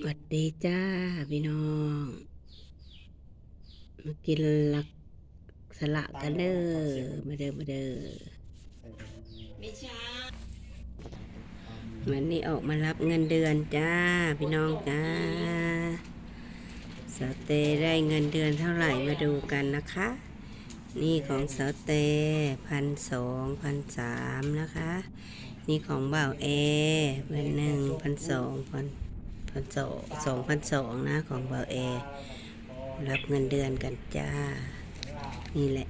สวัสดีจ้าพี่น้องมากินหลักสละกันเด้อมาเด้อมาเด้อม่ใช่วันนี้ออกมารับเงินเดือนจ้าพี่น้องจ้าสาเตได้เงินเดือนเท่าไหร่มาดูกันนะคะ นี่ของสาเตพันสองพันสามนะคะ นี่ของบ่าวเอเป็นหนึ่งพันสองพัน พันสองสองพันสองนะของบ่าวเอรับเงินเดือนกันจ้า นี่แหละ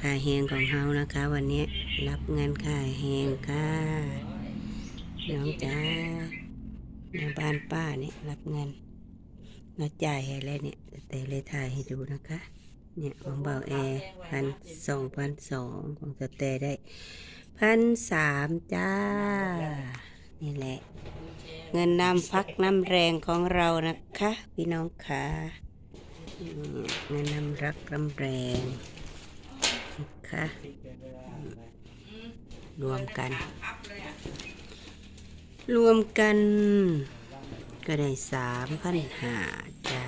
ค่าแหงของเฮานะคะ วันนี้รับเงินค่าแหงค่ะน้องจ้าในบ้านป้าเนี่ยรับเงินมาจ่ายอะไรเนี่ย แต่เลยถ่ายให้ดูนะคะ เนี่ยของเบาแอร์พันสองพันสองของสเตย์ได้พันสามจ้า นี่แหละ เงินน้ำพักน้ำแรงของเรานะคะ พี่น้องค่ะเงินน้ำรักน้ำแรงนะคะรวมกัน รวมกัน ก็ได้สามพันห้าจ้า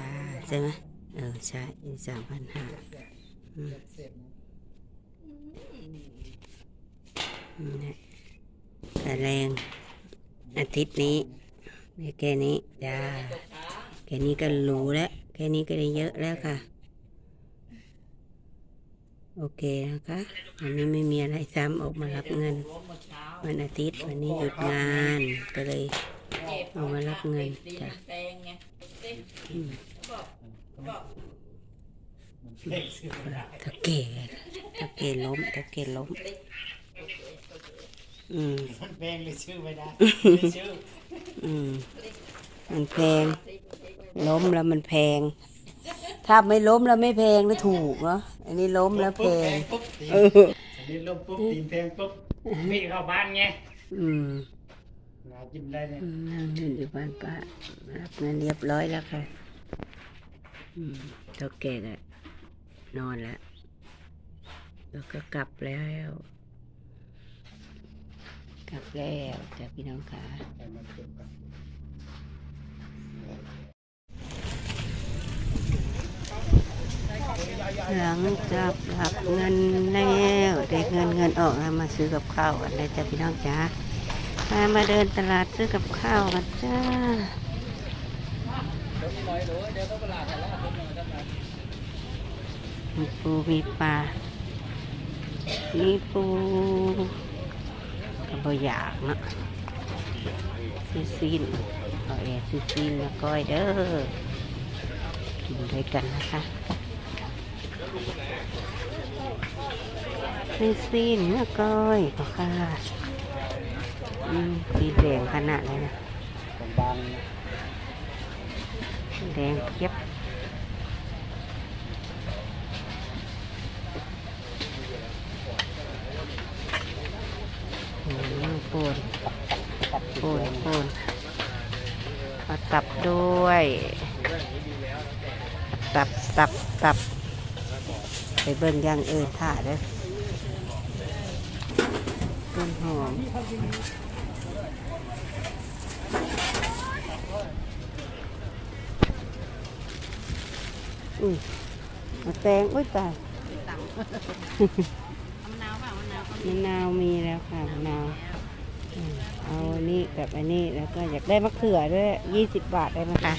ใช่ไหมเออใช่สามพันห้าแต่แรงอาทิตย์นี้ แค่นี้จ้าแค่นี้ก็หรูแล้ว แค่นี้ก็ได้เยอะแล้วค่ะ โอเคนะคะวันนี้ไม่มีอะไรซ้ำออกมารับเงินรถเมื่อเช้าวันอาทิตย์วันนี้หยุดงานก็เลยเจ็บเอามารับเงินดีจ้ะแตงไงเต้นอืมบอกบอกตะเกียตะเกียล้มตะเกียล้ม อืมมันแพงเลยชื่อไม่ได้ไม่ชื่อ อืม มันแพง ล้มแล้วมันแพง ถ้าไม่ล้มแล้วไม่แพงนะถูกเนาะ อันนี้ล้มแล้วแพง ปุ๊บตีนเออ อันนี้ลบปุ๊บตีนแพงปุ๊บมีเข้าบ้านไงอืมหากินได้เนี่ยอืมนั่งอยู่อยู่บ้านป้ารับเงินเรียบร้อยแล้วค่ะ อืมเท่าแก่ก็นอนแล้ว แล้วก็กลับแล้ว กลับแล้วจ้ะพี่น้องค่ะแต่มับหลังจากรับเงินแล้วได้เงินเงินออกมาซื้อกับข้าวกันเลยจ้ะพี่น้องจ้ามามาเดินตลาดซื้อกับข้าวกันจ้ามีปูมีปลามีปู ก็บ่อยากเนาะซื้อซีนเอาเอซื้อซีนมาก้อยเด้อกินด้วยกันนะคะซีซีนเนื้อก้อยก็ค่ะอืมสีแดงขนาดเลยนะบางแดงเพียบอืมปูนปูนปูนเอาตับ ด้วย ตับตับตับไปเบิ่งอย่างอื่นถ่าเด้อต้นหอมอุ้ยมาแตงอุ้ยตายมะนาวเปล่ามะนาวก็มะนาวมีแล้วค่ะมะนาวอืมเอาอั นี้กับอันนี้แล้วก็อยากได้มะเขือด้วยยี่สิบบาทได้ไหมคะคะ